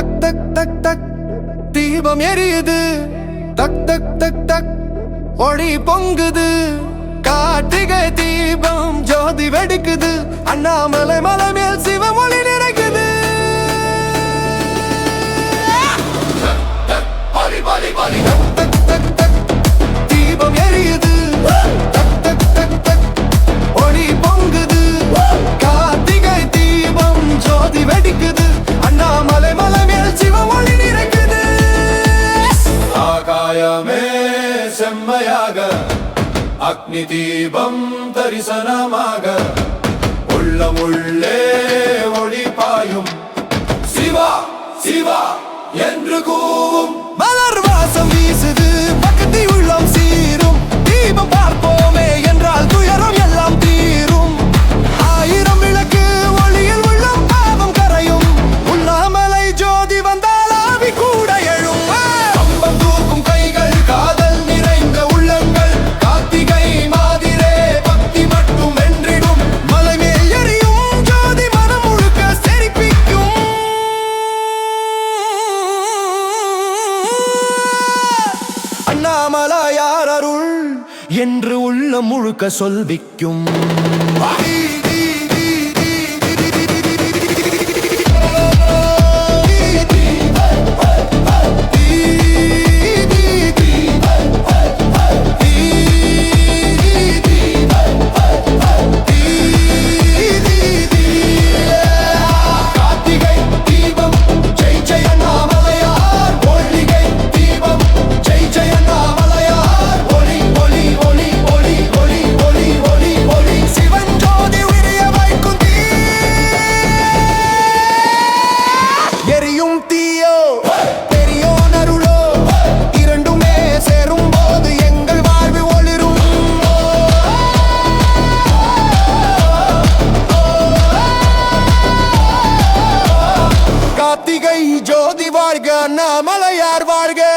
தக் தக் தக் தக். தீபம் எரியுது. டக் தக் தக் தக். ஒளி பொங்குது. கார்த்திகை தீபம் ஜோதி வெடிக்குது. அண்ணாமலை மலை மேல் சிவமொழி நிறைக்குது. டக் டக் செம்மையாக அக்னி தீபம் தரிசனமாக. உள்ளம் உள்ளே ஒளி பாயும். சிவா சிவா என்று கூவும். மலர் வாசம் அண்ணாமலையார் அருள் என்று உள்ள முழுக்க சொல்விக்கும் அண்ணாமலையார் வாழ்க.